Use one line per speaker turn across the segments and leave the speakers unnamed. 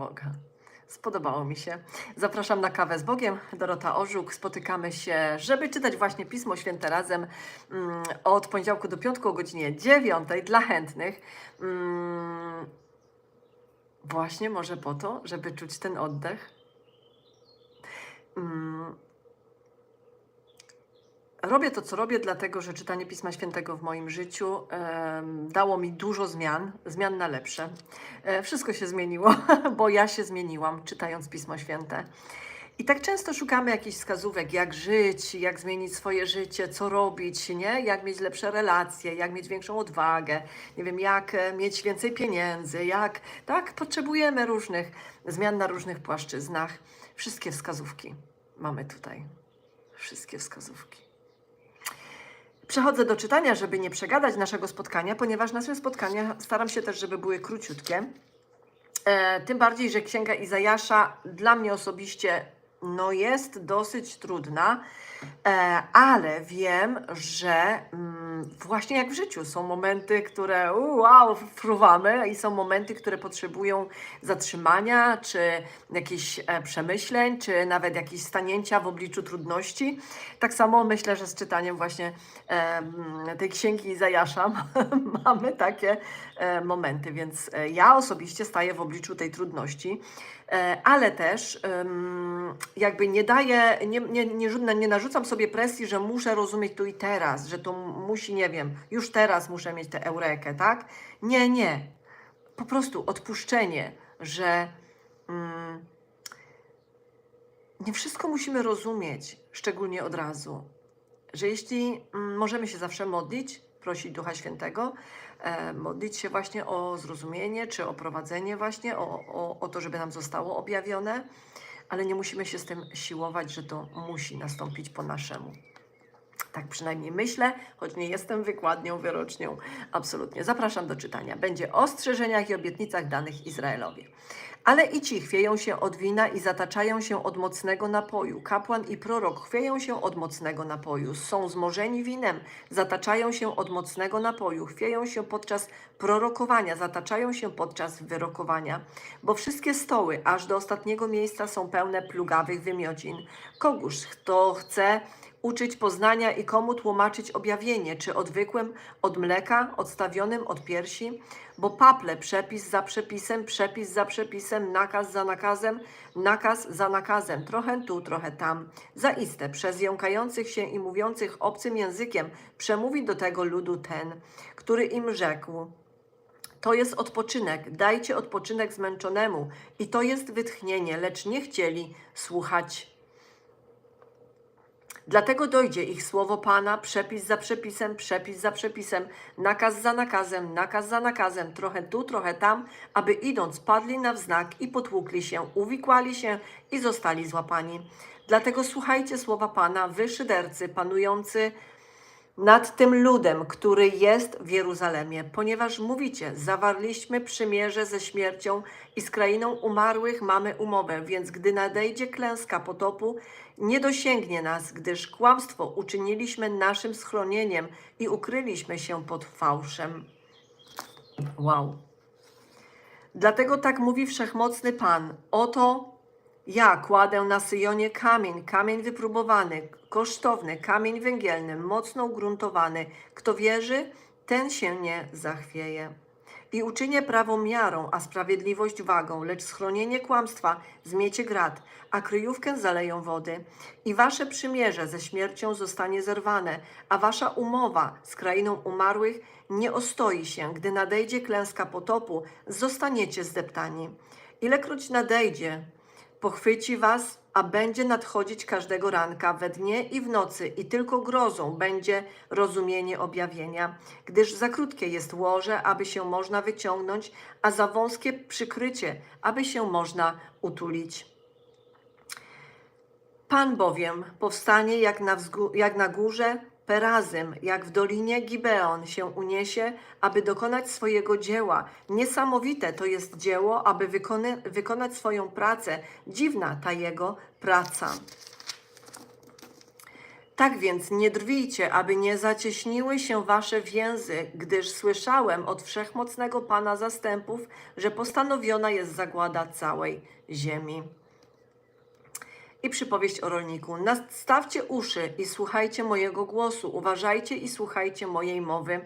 Boga. Spodobało mi się. Zapraszam na kawę z Bogiem. Dorota Orzuk. Spotykamy się, żeby czytać właśnie Pismo Święte razem mm, od poniedziałku do piątku o godzinie 9 dla chętnych. Mm, właśnie może po to, żeby czuć ten oddech. Robię to, co robię, dlatego że czytanie Pisma Świętego w moim życiu em, dało mi dużo zmian, zmian na lepsze. E, wszystko się zmieniło, bo ja się zmieniłam, czytając Pismo Święte. I tak często szukamy jakichś wskazówek, jak żyć, jak zmienić swoje życie, co robić, nie? Jak mieć lepsze relacje, jak mieć większą odwagę, nie wiem, jak e, mieć więcej pieniędzy, jak, tak? Potrzebujemy różnych zmian na różnych płaszczyznach. Wszystkie wskazówki mamy tutaj. Wszystkie wskazówki. Przechodzę do czytania, żeby nie przegadać naszego spotkania, ponieważ nasze spotkania staram się też, żeby były króciutkie. E, tym bardziej, że Księga Izajasza dla mnie osobiście no, jest dosyć trudna, e, ale wiem, że mm, właśnie jak w życiu są momenty, które wow, fruwamy i są momenty, które potrzebują zatrzymania, czy jakichś e, przemyśleń, czy nawet jakichś stanięcia w obliczu trudności. Tak samo myślę, że z czytaniem właśnie e, mm, tej księgi Izajasza mamy takie momenty, więc ja osobiście staję w obliczu tej trudności, ale też jakby nie daję, nie, nie, nie, nie narzucam sobie presji, że muszę rozumieć tu i teraz, że to musi, nie wiem, już teraz muszę mieć tę eurekę, tak? Nie, nie. Po prostu odpuszczenie, że mm, nie wszystko musimy rozumieć, szczególnie od razu. Że jeśli mm, możemy się zawsze modlić, prosić Ducha Świętego, e, modlić się właśnie o zrozumienie, czy o prowadzenie właśnie, o, o, o to, żeby nam zostało objawione, ale nie musimy się z tym siłować, że to musi nastąpić po naszemu. Tak przynajmniej myślę, choć nie jestem wykładnią, wyrocznią. Absolutnie. Zapraszam do czytania. Będzie o ostrzeżeniach i obietnicach danych Izraelowi. Ale i ci chwieją się od wina i zataczają się od mocnego napoju. Kapłan i prorok chwieją się od mocnego napoju. Są zmorzeni winem, zataczają się od mocnego napoju. Chwieją się podczas prorokowania, zataczają się podczas wyrokowania. Bo wszystkie stoły, aż do ostatniego miejsca, są pełne plugawych wymiocin. Kogóż kto chce uczyć poznania i komu tłumaczyć objawienie, czy odwykłym od mleka, odstawionym od piersi, bo paple przepis za przepisem, przepis za przepisem, nakaz za nakazem, nakaz za nakazem, trochę tu, trochę tam. Zaiste, przez jąkających się i mówiących obcym językiem przemówi do tego ludu ten, który im rzekł, to jest odpoczynek, dajcie odpoczynek zmęczonemu i to jest wytchnienie, lecz nie chcieli słuchać. Dlatego dojdzie ich słowo Pana, przepis za przepisem, przepis za przepisem, nakaz za nakazem, nakaz za nakazem, trochę tu, trochę tam, aby idąc padli na wznak i potłukli się, uwikłali się i zostali złapani. Dlatego słuchajcie słowa Pana, wy szydercy, panujący nad tym ludem, który jest w Jeruzalemie, ponieważ mówicie, zawarliśmy przymierze ze śmiercią i z krainą umarłych mamy umowę, więc gdy nadejdzie klęska potopu, nie dosięgnie nas, gdyż kłamstwo uczyniliśmy naszym schronieniem i ukryliśmy się pod fałszem. Wow. Dlatego tak mówi wszechmocny Pan. Oto ja kładę na Syjonie kamień, kamień wypróbowany, kosztowny, kamień węgielny, mocno ugruntowany. Kto wierzy, ten się nie zachwieje. I uczynię prawo miarą, a sprawiedliwość wagą, lecz schronienie kłamstwa zmiecie grat, a kryjówkę zaleją wody. I wasze przymierze ze śmiercią zostanie zerwane, a wasza umowa z krainą umarłych nie ostoi się. Gdy nadejdzie klęska potopu, zostaniecie zdeptani. Ilekroć nadejdzie, pochwyci was, a będzie nadchodzić każdego ranka we dnie i w nocy, i tylko grozą będzie rozumienie objawienia, gdyż za krótkie jest łoże, aby się można wyciągnąć, a za wąskie przykrycie, aby się można utulić. Pan bowiem powstanie jak na, jak na górze Perazym, jak w dolinie Gibeon się uniesie, aby dokonać swojego dzieła. Niesamowite to jest dzieło, aby wykony, wykonać swoją pracę. Dziwna ta jego praca. Tak więc nie drwijcie, aby nie zacieśniły się wasze więzy, gdyż słyszałem od wszechmocnego Pana zastępów, że postanowiona jest zagłada całej ziemi. I przypowieść o rolniku. Nastawcie uszy i słuchajcie mojego głosu, uważajcie i słuchajcie mojej mowy.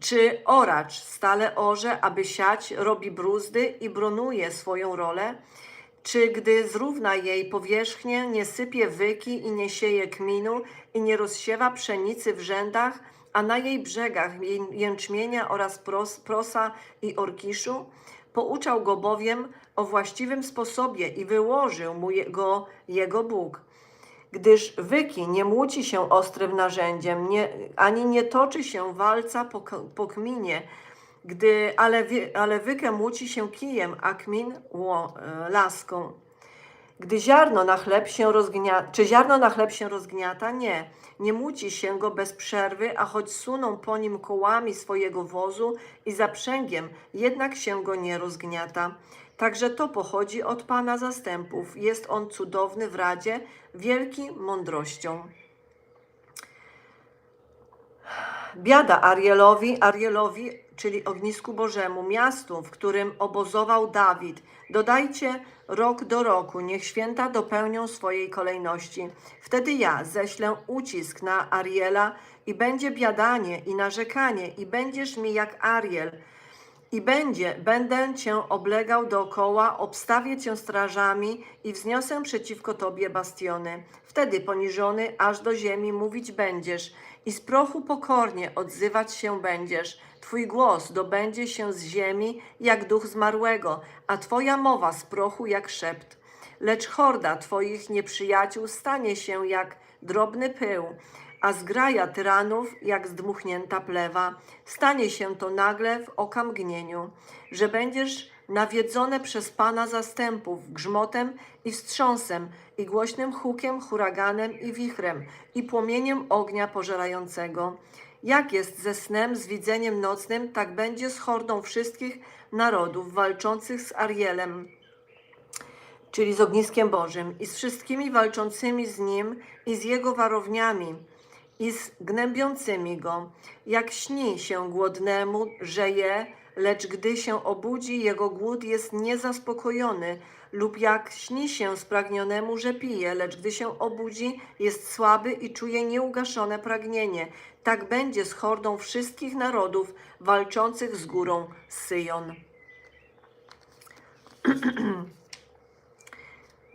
Czy oracz stale orze, aby siać, robi bruzdy i bronuje swoją rolę? Czy gdy zrówna jej powierzchnię, nie sypie wyki i nie sieje kminu i nie rozsiewa pszenicy w rzędach, a na jej brzegach ję- jęczmienia oraz pros, prosa i orkiszu? Pouczał go bowiem o właściwym sposobie i wyłożył mu jego, jego Bóg. Gdyż wyki nie młóci się ostrym narzędziem, nie, ani nie toczy się walca po, po kminie, gdy, ale, ale wykę młóci się kijem, a kmin ło, e, laską. Gdy ziarno na chleb się rozgniata, czy ziarno na chleb się rozgniata? Nie. Nie muci się go bez przerwy, a choć suną po nim kołami swojego wozu i zaprzęgiem, jednak się go nie rozgniata. Także to pochodzi od Pana zastępów. Jest on cudowny w radzie, wielki mądrością. Biada Arielowi, Arielowi, czyli ognisku Bożemu, miastu, w którym obozował Dawid. Dodajcie rok do roku, niech święta dopełnią swojej kolejności. Wtedy ja ześlę ucisk na Ariela i będzie biadanie i narzekanie i będziesz mi jak Ariel. I będzie, będę cię oblegał dookoła, obstawię cię strażami i wzniosę przeciwko tobie bastiony. Wtedy poniżony aż do ziemi mówić będziesz i z prochu pokornie odzywać się będziesz. Twój głos dobędzie się z ziemi jak duch zmarłego, a twoja mowa z prochu jak szept. Lecz horda twoich nieprzyjaciół stanie się jak drobny pył, a zgraja tyranów jak zdmuchnięta plewa. Stanie się to nagle w okamgnieniu, że będziesz nawiedzone przez Pana zastępów grzmotem i wstrząsem i głośnym hukiem, huraganem i wichrem i płomieniem ognia pożerającego. Jak jest ze snem, z widzeniem nocnym, tak będzie z hordą wszystkich narodów walczących z Arielem czyli z ogniskiem Bożym, i z wszystkimi walczącymi z nim, i z jego warowniami, i z gnębiącymi go. Jak śni się głodnemu, że je, lecz gdy się obudzi, jego głód jest niezaspokojony, lub jak śni się spragnionemu, że pije, lecz gdy się obudzi, jest słaby i czuje nieugaszone pragnienie. Tak będzie z hordą wszystkich narodów walczących z górą Syjon.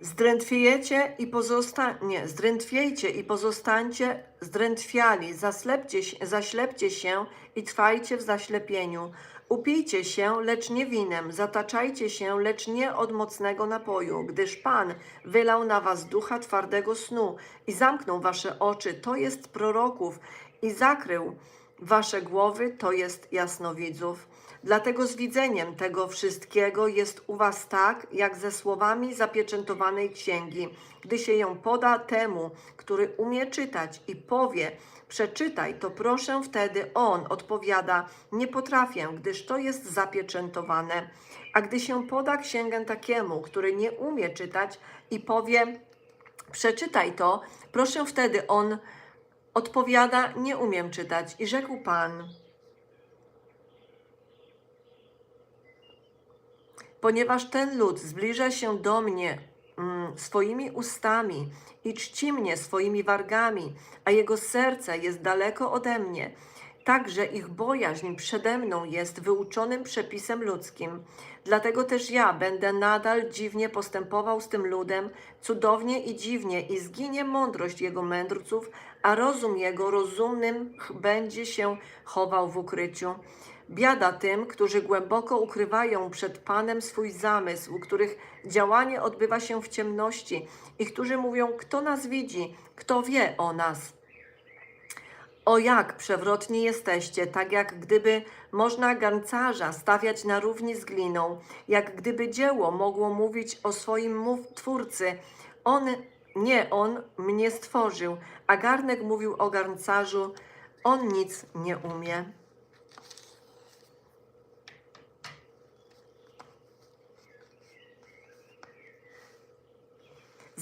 Zdrętwiejecie i pozosta... nie, zdrętwiejcie i pozostańcie zdrętwiali, zaslepcie, zaślepcie się i trwajcie w zaślepieniu. Upijcie się, lecz nie winem, zataczajcie się, lecz nie od mocnego napoju, gdyż Pan wylał na was ducha twardego snu i zamknął wasze oczy, to jest proroków, i zakrył wasze głowy, to jest jasnowidzów. Dlatego z widzeniem tego wszystkiego jest u was tak, jak ze słowami zapieczętowanej księgi. Gdy się ją poda temu, który umie czytać i powie, przeczytaj, to proszę wtedy on odpowiada, nie potrafię, gdyż to jest zapieczętowane. A gdy się poda księgę takiemu, który nie umie czytać i powie, przeczytaj to, proszę wtedy on odpowiada, nie umiem czytać. I rzekł Pan, ponieważ ten lud zbliża się do mnie mm, swoimi ustami i czci mnie swoimi wargami, a jego serce jest daleko ode mnie, także ich bojaźń przede mną jest wyuczonym przepisem ludzkim. Dlatego też ja będę nadal dziwnie postępował z tym ludem, cudownie i dziwnie, i zginie mądrość jego mędrców, a rozum jego rozumnym będzie się chował w ukryciu. Biada tym, którzy głęboko ukrywają przed Panem swój zamysł, których działanie odbywa się w ciemności i którzy mówią, kto nas widzi, kto wie o nas. O jak przewrotni jesteście, tak jak gdyby można garncarza stawiać na równi z gliną, jak gdyby dzieło mogło mówić o swoim mów twórcy. On, nie on mnie stworzył, a garnek mówił o garncarzu, on nic nie umie.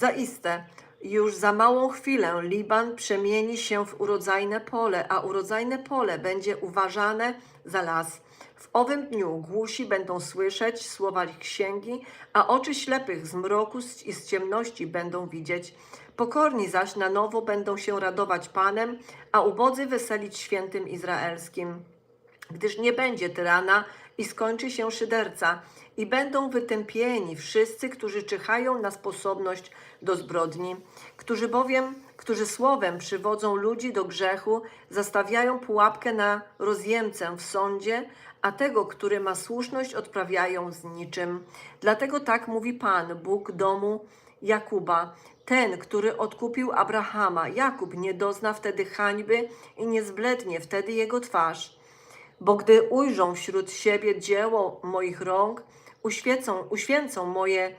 Zaiste, Już za małą chwilę Liban przemieni się w urodzajne pole, a urodzajne pole będzie uważane za las. W owym dniu głusi będą słyszeć słowa księgi, a oczy ślepych z mroku i z ciemności będą widzieć. Pokorni zaś na nowo będą się radować Panem, a ubodzy weselić świętym Izraelskim gdyż nie będzie tyrana i skończy się szyderca, i będą wytępieni wszyscy, którzy czyhają na sposobność do zbrodni, którzy bowiem, którzy słowem przywodzą ludzi do grzechu, zastawiają pułapkę na rozjemcę w sądzie, a tego, który ma słuszność, odprawiają z niczym. Dlatego tak mówi Pan, Bóg domu Jakuba, ten, który odkupił Abrahama. Jakub nie dozna wtedy hańby i nie zblednie wtedy jego twarz. Bo gdy ujrzą wśród siebie dzieło moich rąk, uświecą, uświęcą moje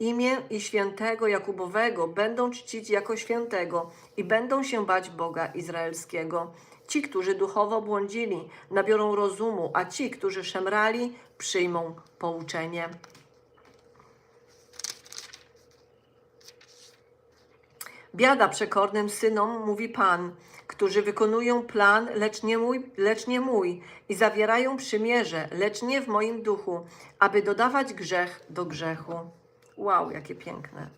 imię i świętego Jakubowego, będą czcić jako świętego i będą się bać Boga Izraelskiego. Ci, którzy duchowo błądzili, nabiorą rozumu, a ci, którzy szemrali, przyjmą pouczenie. Biada przekornym synom, mówi Pan, którzy wykonują plan, lecz nie, mój, lecz nie mój, i zawierają przymierze, lecz nie w moim duchu, aby dodawać grzech do grzechu. Wow, jakie piękne.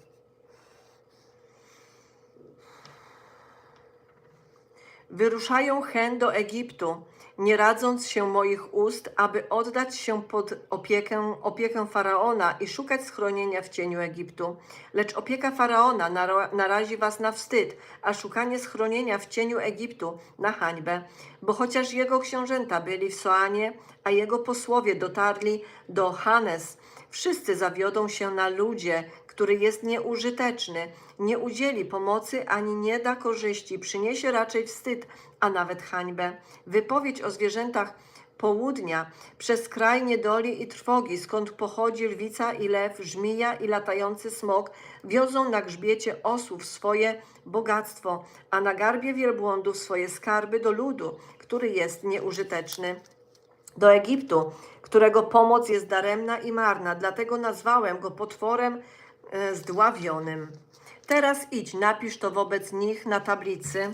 Wyruszają hen do Egiptu, nie radząc się moich ust, aby oddać się pod opiekę, opiekę faraona i szukać schronienia w cieniu Egiptu. Lecz opieka faraona nara- narazi was na wstyd, a szukanie schronienia w cieniu Egiptu na hańbę. Bo chociaż jego książęta byli w Soanie, a jego posłowie dotarli do Hanes, wszyscy zawiodą się na ludzie, który jest nieużyteczny, nie udzieli pomocy ani nie da korzyści, przyniesie raczej wstyd, a nawet hańbę. Wypowiedź o zwierzętach południa przez kraj niedoli i trwogi, skąd pochodzi lwica i lew, żmija i latający smok, wiozą na grzbiecie osów swoje bogactwo, a na garbie wielbłądów swoje skarby do ludu, który jest nieużyteczny do Egiptu, którego pomoc jest daremna i marna, dlatego nazwałem go potworem zdławionym. Teraz idź, napisz to wobec nich na tablicy.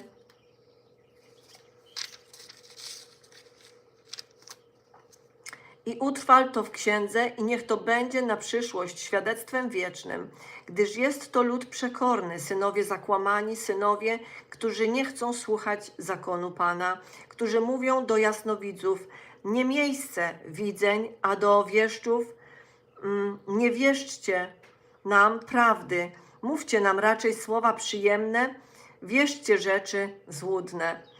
I utrwal to w księdze, i niech to będzie na przyszłość świadectwem wiecznym, gdyż jest to lud przekorny, synowie zakłamani, synowie, którzy nie chcą słuchać zakonu Pana, którzy mówią do jasnowidzów, nie miejsce widzeń, a do wieszczów, mm, nie wieszczcie nam prawdy, mówcie nam raczej słowa przyjemne, wierzcie rzeczy złudne.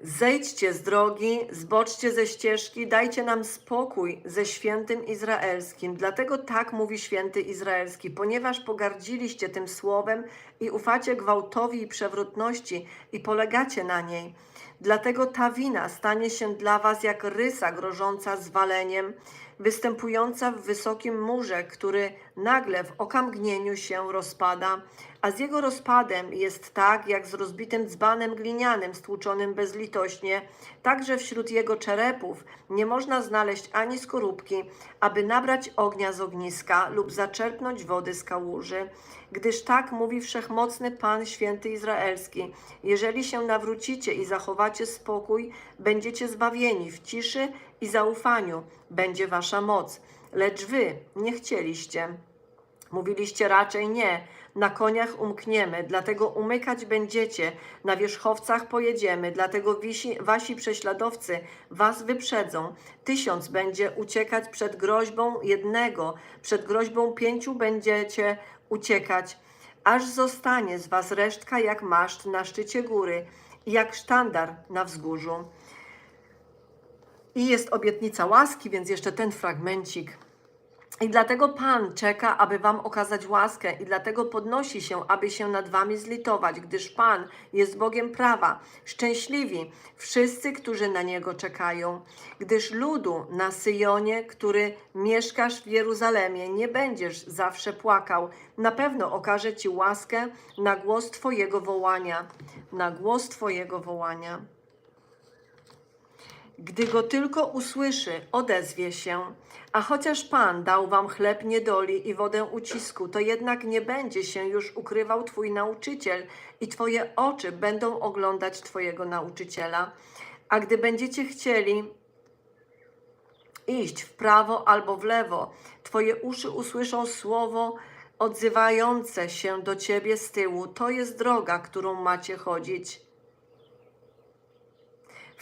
Zejdźcie z drogi, zboczcie ze ścieżki, dajcie nam spokój ze świętym Izraelskim. Dlatego tak mówi święty Izraelski, ponieważ pogardziliście tym słowem i ufacie gwałtowi i przewrotności i polegacie na niej. Dlatego ta wina stanie się dla was jak rysa grożąca zwaleniem, występująca w wysokim murze, który nagle w okamgnieniu się rozpada, a z jego rozpadem jest tak, jak z rozbitym dzbanem glinianym stłuczonym bezlitośnie, także wśród jego czerepów nie można znaleźć ani skorupki, aby nabrać ognia z ogniska lub zaczerpnąć wody z kałuży. Gdyż tak mówi wszechmocny Pan święty Izraelski, jeżeli się nawrócicie i zachowacie spokój, będziecie zbawieni w ciszy i zaufaniu będzie wasza moc. Lecz wy nie chcieliście. Mówiliście raczej nie, na koniach umkniemy, dlatego umykać będziecie, na wierzchowcach pojedziemy, dlatego wisi, wasi prześladowcy was wyprzedzą. Tysiąc będzie uciekać przed groźbą jednego, przed groźbą pięciu będziecie uciekać, aż zostanie z was resztka jak maszt na szczycie góry i jak sztandar na wzgórzu. I jest obietnica łaski, więc jeszcze ten fragmencik. I dlatego Pan czeka, aby Wam okazać łaskę, i dlatego podnosi się, aby się nad Wami zlitować, gdyż Pan jest Bogiem prawa. Szczęśliwi wszyscy, którzy na Niego czekają, gdyż ludu na Syjonie, który mieszkasz w Jeruzalemie, nie będziesz zawsze płakał. Na pewno okaże Ci łaskę na głos Twojego wołania. Na głos Twojego wołania. Gdy go tylko usłyszy, odezwie się. A chociaż Pan dał wam chleb niedoli i wodę ucisku, to jednak nie będzie się już ukrywał Twój nauczyciel i Twoje oczy będą oglądać Twojego nauczyciela. A gdy będziecie chcieli iść w prawo albo w lewo, Twoje uszy usłyszą słowo odzywające się do Ciebie z tyłu. To jest droga, którą macie chodzić.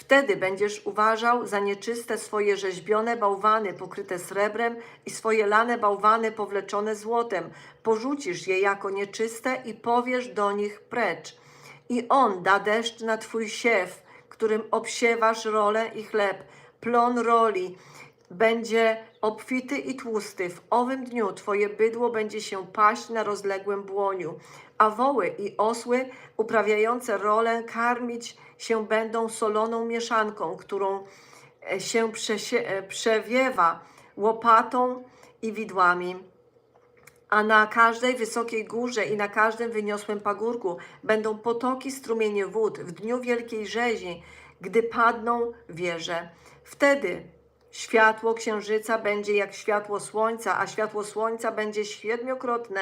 Wtedy będziesz uważał za nieczyste swoje rzeźbione bałwany pokryte srebrem i swoje lane bałwany powleczone złotem. Porzucisz je jako nieczyste i powiesz do nich precz. I on da deszcz na twój siew, którym obsiewasz rolę i chleb. Plon roli będzie obfity i tłusty. W owym dniu twoje bydło będzie się paść na rozległym błoniu, a woły i osły uprawiające rolę karmić się będą soloną mieszanką, którą e, się e, przewiewa łopatą i widłami. A na każdej wysokiej górze i na każdym wyniosłym pagórku będą potoki strumienie wód w dniu wielkiej rzezi, gdy padną wieże. Wtedy światło księżyca będzie jak światło słońca, a światło słońca będzie siedmiokrotne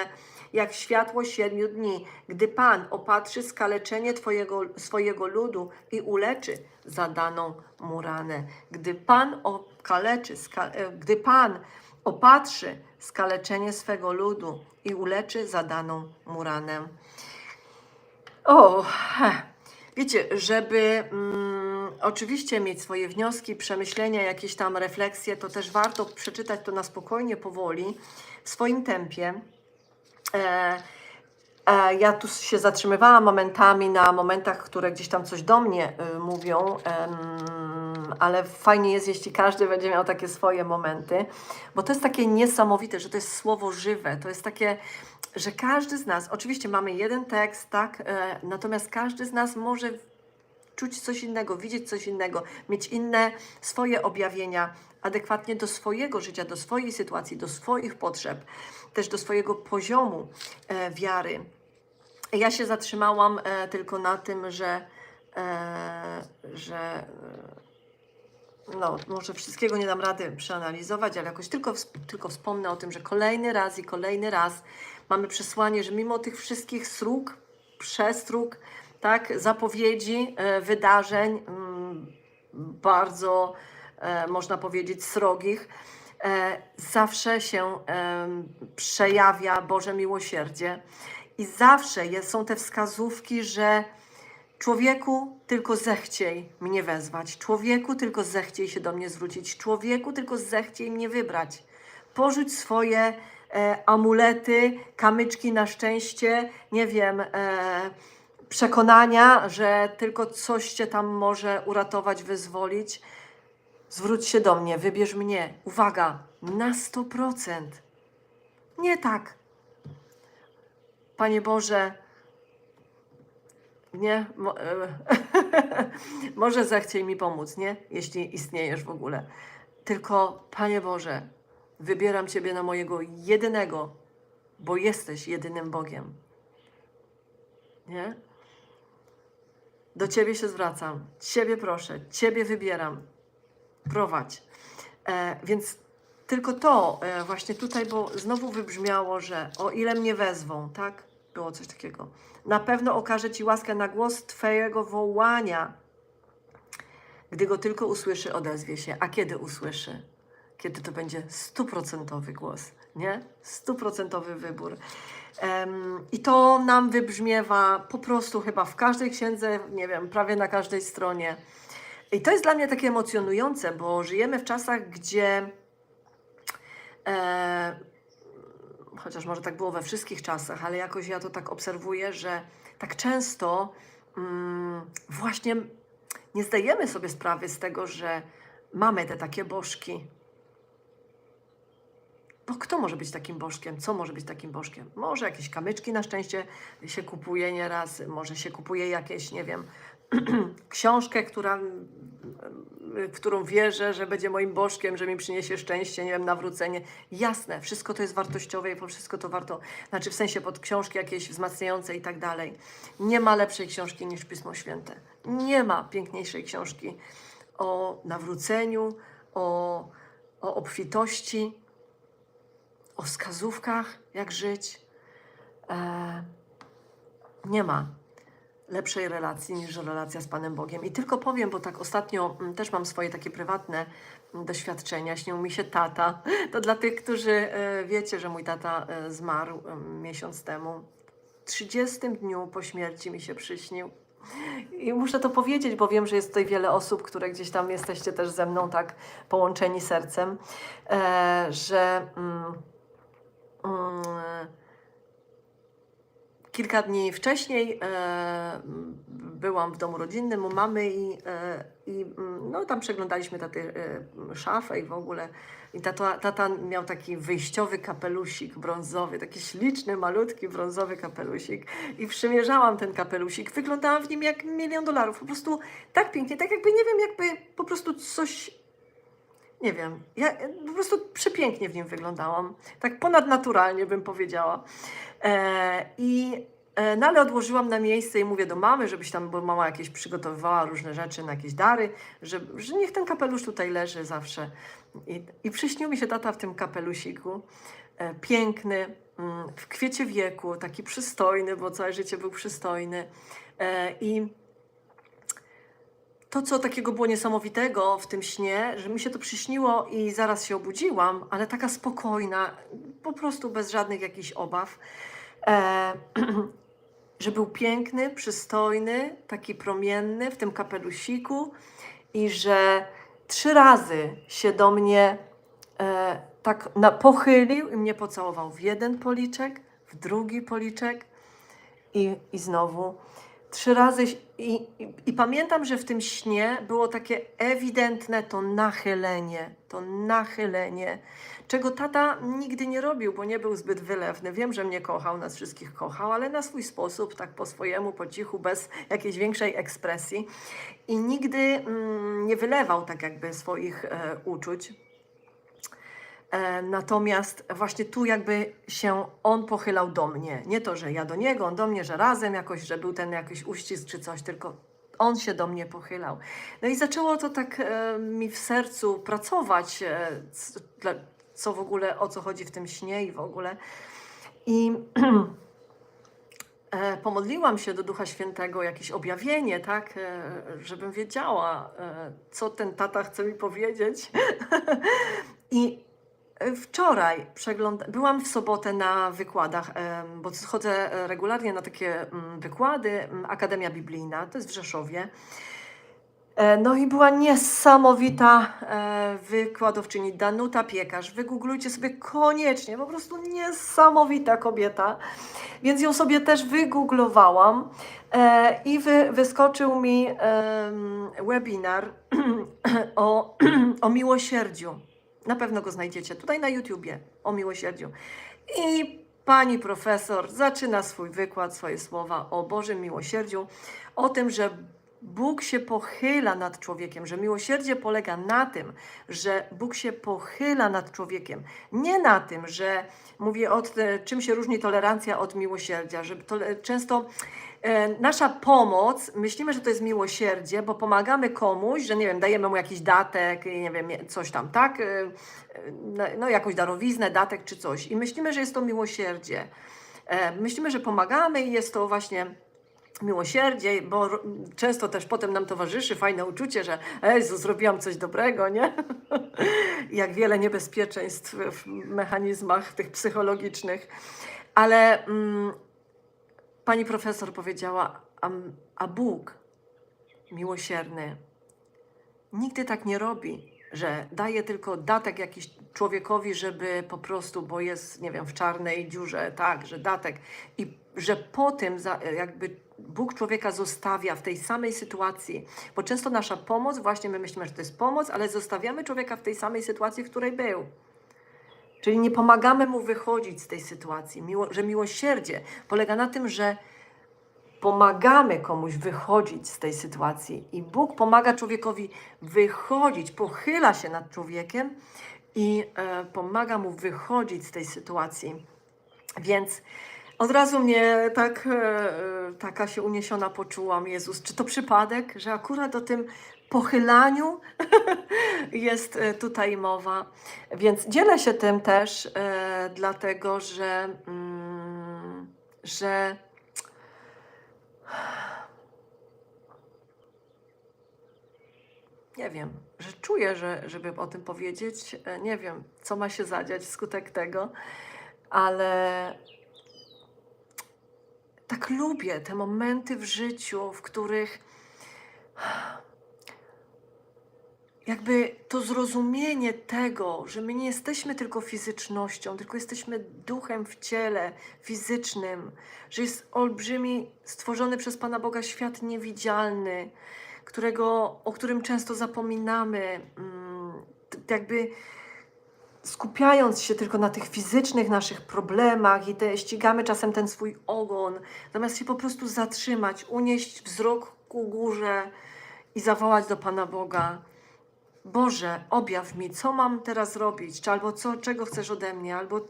jak światło siedmiu dni, gdy Pan opatrzy skaleczenie twojego, swojego ludu i uleczy zadaną mu ranę. Gdy Pan okaleczy, ska, e, gdy Pan opatrzy skaleczenie swego ludu i uleczy zadaną mu ranę. O, wiecie, żeby mm, oczywiście mieć swoje wnioski, przemyślenia, jakieś tam refleksje, to też warto przeczytać to na spokojnie, powoli, w swoim tempie. E, e, ja tu się zatrzymywałam momentami na momentach, które gdzieś tam coś do mnie y, mówią, ale fajnie jest, jeśli każdy będzie miał takie swoje momenty, bo to jest takie niesamowite, że to jest słowo żywe, to jest takie, że każdy z nas, oczywiście mamy jeden tekst, tak, e, natomiast każdy z nas może czuć coś innego, widzieć coś innego, mieć inne swoje objawienia adekwatnie do swojego życia, do swojej sytuacji, do swoich potrzeb, też do swojego poziomu e, wiary. Ja się zatrzymałam e, tylko na tym, że, e, że e, no, może wszystkiego nie dam rady przeanalizować, ale jakoś tylko, tylko wspomnę o tym, że kolejny raz i kolejny raz mamy przesłanie, że mimo tych wszystkich sróg, przestróg, tak, zapowiedzi, e, wydarzeń, mm, bardzo e, można powiedzieć srogich, e, zawsze się przejawia Boże miłosierdzie i zawsze jest, są te wskazówki, że Człowieku, tylko zechciej mnie wezwać. Człowieku, tylko zechciej się do mnie zwrócić. Człowieku, tylko zechciej mnie wybrać. Porzuć swoje amulety, kamyczki na szczęście, nie wiem, przekonania, że tylko coś cię tam może uratować, wyzwolić. Zwróć się do mnie, wybierz mnie. Uwaga, na 100%. Nie tak. Panie Boże, nie? E, może zechciej mi pomóc, nie? Jeśli istniejesz w ogóle. Tylko, Panie Boże, wybieram Ciebie na mojego jedynego, bo jesteś jedynym Bogiem. Nie? Do Ciebie się zwracam, Ciebie proszę, Ciebie wybieram. Prowadź. E, więc tylko to e, właśnie tutaj, bo znowu wybrzmiało, że o ile mnie wezwą, tak? Było coś takiego. Na pewno okaże Ci łaskę na głos Twojego wołania. Gdy go tylko usłyszy, odezwie się. A kiedy usłyszy? Kiedy to będzie stuprocentowy głos, nie? Stuprocentowy wybór. Em, I to nam wybrzmiewa po prostu chyba w każdej księdze, nie wiem, prawie na każdej stronie. I to jest dla mnie takie emocjonujące, bo żyjemy w czasach, gdzie e, chociaż może tak było we wszystkich czasach, ale jakoś ja to tak obserwuję, że tak często mm, właśnie nie zdajemy sobie sprawy z tego, że mamy te takie bożki. Bo kto może być takim bożkiem? Co może być takim bożkiem? Może jakieś kamyczki na szczęście się kupuje nieraz, może się kupuje jakieś, nie wiem, książkę, która, w którą wierzę, że będzie moim bożkiem, że mi przyniesie szczęście, nie wiem, nawrócenie. Jasne, wszystko to jest wartościowe i po wszystko to warto, znaczy w sensie pod książki jakieś wzmacniające i tak dalej. Nie ma lepszej książki niż Pismo Święte. Nie ma piękniejszej książki o nawróceniu, o, o obfitości, o wskazówkach, jak żyć. E, nie ma lepszej relacji niż relacja z Panem Bogiem. I tylko powiem, bo tak ostatnio mm, też mam swoje takie prywatne mm, doświadczenia. Śnił mi się tata. To dla tych, którzy e, wiecie, że mój tata e, zmarł em, miesiąc temu. W 30 dniu po śmierci mi się przyśnił. I muszę to powiedzieć, bo wiem, że jest tutaj wiele osób, które gdzieś tam jesteście też ze mną tak połączeni sercem, e, że mm, mm, kilka dni wcześniej e, byłam w domu rodzinnym u mamy i, e, i mm, no, tam przeglądaliśmy taty, e, szafę i w ogóle. I tata, tata miał taki wyjściowy kapelusik brązowy, taki śliczny, malutki brązowy kapelusik. I przymierzałam ten kapelusik. Wyglądałam w nim jak milion dolarów. Po prostu tak pięknie, tak jakby, nie wiem, jakby po prostu coś nie wiem, ja e, po prostu przepięknie w nim wyglądałam. Tak ponadnaturalnie bym powiedziała. E, I e, no ale odłożyłam na miejsce i mówię do mamy, żebyś tam, bo mama jakieś przygotowywała różne rzeczy na jakieś dary, że, że niech ten kapelusz tutaj leży zawsze. I, i przyśnił mi się tata w tym kapelusiku. E, piękny, mm, w kwiecie wieku, taki przystojny, bo całe życie był przystojny. I to, co takiego było niesamowitego w tym śnie, że mi się to przyśniło i zaraz się obudziłam, ale taka spokojna, po prostu bez żadnych jakichś obaw, e, że był piękny, przystojny, taki promienny w tym kapelusiku i że trzy razy się do mnie e, tak na, pochylił i mnie pocałował w jeden policzek, w drugi policzek i, i znowu trzy razy. I, i, I pamiętam, że w tym śnie było takie ewidentne to nachylenie, to nachylenie, czego tata nigdy nie robił, bo nie był zbyt wylewny. Wiem, że mnie kochał, nas wszystkich kochał, ale na swój sposób, tak po swojemu, po cichu, bez jakiejś większej ekspresji. I nigdy mm, nie wylewał tak jakby swoich e, uczuć. E, Natomiast właśnie tu jakby się on pochylał do mnie. Nie to, że ja do niego, on do mnie, że razem jakoś, że był ten jakiś uścisk czy coś, tylko on się do mnie pochylał. No i zaczęło to tak e, mi w sercu pracować, e, co w ogóle, o co chodzi w tym śnie i w ogóle. I pomodliłam się do Ducha Świętego, jakieś objawienie, tak, żebym wiedziała, co ten tata chce mi powiedzieć. I Wczoraj przegląda... byłam w sobotę na wykładach, bo chodzę e, regularnie na takie mm, wykłady. mm, Akademia Biblijna, to jest w Rzeszowie. E, No i była niesamowita e, wykładowczyni Danuta Piekarz. Wygooglujcie sobie koniecznie, po prostu niesamowita kobieta. Więc ją sobie też wygooglowałam i wy, wyskoczył mi webinar o, o miłosierdziu. Na pewno go znajdziecie tutaj na YouTubie o miłosierdziu. I pani profesor zaczyna swój wykład, swoje słowa o Bożym miłosierdziu, o tym, że Bóg się pochyla nad człowiekiem, że miłosierdzie polega na tym, że Bóg się pochyla nad człowiekiem. Nie na tym, że mówię od e, czym się różni tolerancja od miłosierdzia, że tole, często nasza pomoc, myślimy, że to jest miłosierdzie, bo pomagamy komuś, że nie wiem, dajemy mu jakiś datek, nie wiem, coś tam, tak? E, e, no, no jakąś darowiznę, datek czy coś. I myślimy, że jest to miłosierdzie. E, myślimy, że pomagamy i jest to właśnie miłosierdzie, bo często też potem nam towarzyszy fajne uczucie, że Jezu, zrobiłam coś dobrego, nie? Jak wiele niebezpieczeństw w mechanizmach tych psychologicznych. Ale mm, pani profesor powiedziała, a, Bóg miłosierny nigdy tak nie robi, że daje tylko datek jakiś człowiekowi, żeby po prostu, bo jest, nie wiem, w czarnej dziurze, tak, że datek i że po tym jakby Bóg człowieka zostawia w tej samej sytuacji, bo często nasza pomoc, właśnie my myślimy, że to jest pomoc, ale zostawiamy człowieka w tej samej sytuacji, w której był. Czyli nie pomagamy mu wychodzić z tej sytuacji, miło, że miłosierdzie polega na tym, że pomagamy komuś wychodzić z tej sytuacji. I Bóg pomaga człowiekowi wychodzić, pochyla się nad człowiekiem i e, pomaga mu wychodzić z tej sytuacji. Więc od razu mnie tak, e, e, taka się uniesiona poczułam, Jezus, czy to przypadek, że akurat o tym pochylaniu jest e, tutaj mowa. Więc dzielę się tym też, e, dlatego że, mm, że nie wiem, że czuję, że, żeby o tym powiedzieć. E, Nie wiem, co ma się zadziać wskutek tego, ale tak lubię te momenty w życiu, w których jakby to zrozumienie tego, że my nie jesteśmy tylko fizycznością, tylko jesteśmy duchem w ciele fizycznym, że jest olbrzymi, stworzony przez Pana Boga świat niewidzialny, którego, o którym często zapominamy, mm, jakby skupiając się tylko na tych fizycznych naszych problemach i te, ścigamy czasem ten swój ogon, zamiast się po prostu zatrzymać, unieść wzrok ku górze i zawołać do Pana Boga. Boże, objaw mi, co mam teraz robić, czy albo co, czego chcesz ode mnie, albo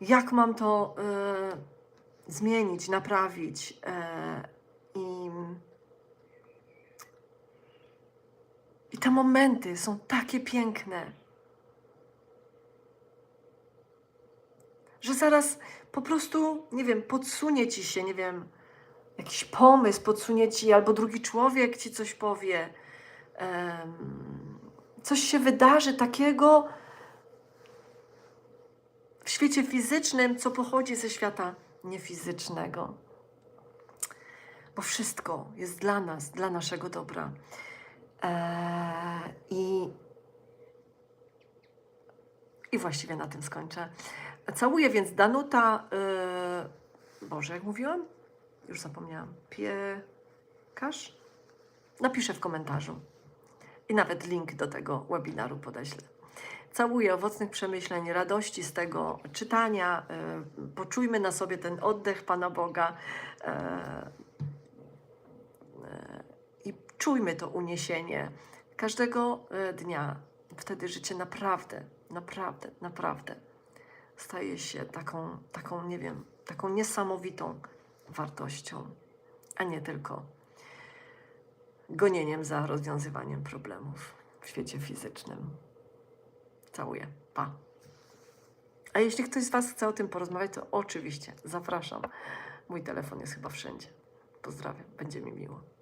jak mam to e, zmienić, naprawić. E, i, I te momenty są takie piękne, że zaraz po prostu, nie wiem, podsunie ci się, nie wiem, jakiś pomysł, podsunie ci, albo drugi człowiek ci coś powie. Coś się wydarzy takiego w świecie fizycznym, co pochodzi ze świata niefizycznego. Bo wszystko jest dla nas, dla naszego dobra. Eee, I, I właściwie na tym skończę. Całuję więc Danuta. Yy, Boże, jak mówiłam? Już zapomniałam. Piekarz? Napiszę w komentarzu. I nawet link do tego webinaru podeślę. Całuję owocnych przemyśleń, radości z tego czytania. y, Poczujmy na sobie ten oddech Pana Boga e, e, i czujmy to uniesienie każdego dnia. Wtedy życie naprawdę, naprawdę, naprawdę staje się taką, taką, nie wiem, taką niesamowitą wartością, a nie tylko gonieniem za rozwiązywaniem problemów w świecie fizycznym. Całuję. Pa. A jeśli ktoś z Was chce o tym porozmawiać, to oczywiście zapraszam. Mój telefon jest chyba wszędzie. Pozdrawiam, będzie mi miło.